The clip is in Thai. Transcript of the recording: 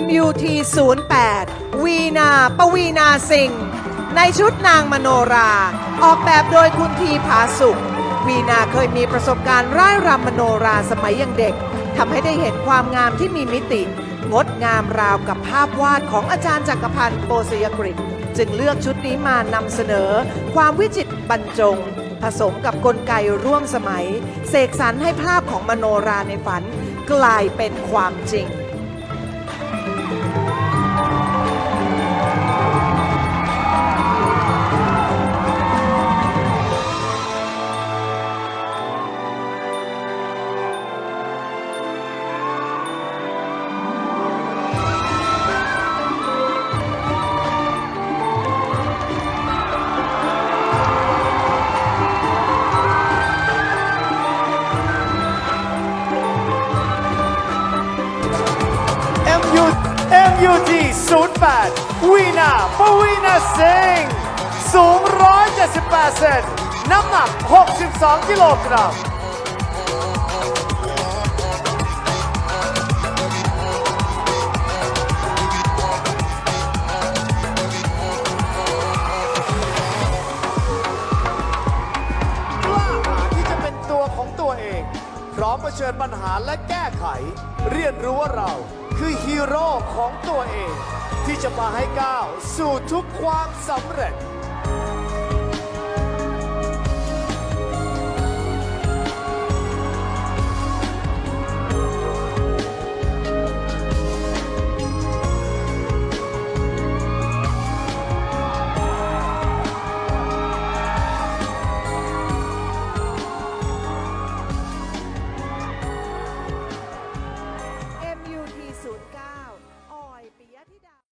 MUT 08วีนาปวีนาสิงห์ในชุดนางมโนรา ออกแบบโดยคุณทีผาสุข วีนาเคยมีประสบการณ์ร่ายรำมโนราสมัยยังเด็กทำให้ได้เห็นความงามที่มีมิติ งดงามราวกับภาพวาดของอาจารย์จักรพันธ์โปสยกฤษจึงเลือกชุดนี้มานำเสนอ ความวิจิตรบรรจง ผสมกับกลไกร่วมสมัย เสกสรรให้ภาพของมโนราในฝัน กลายเป็นความจริง MUT 08วีนาปวีนาสิงสูง 178เซนน้ำหนัก 62 กิโลกรัม ร้อมเผชิญปัญหาและแก้ไข เรียนรู้ว่าเราคือฮีโร่ของตัวเอง ที่จะพาให้ก้าวสู่ทุกความสำเร็จ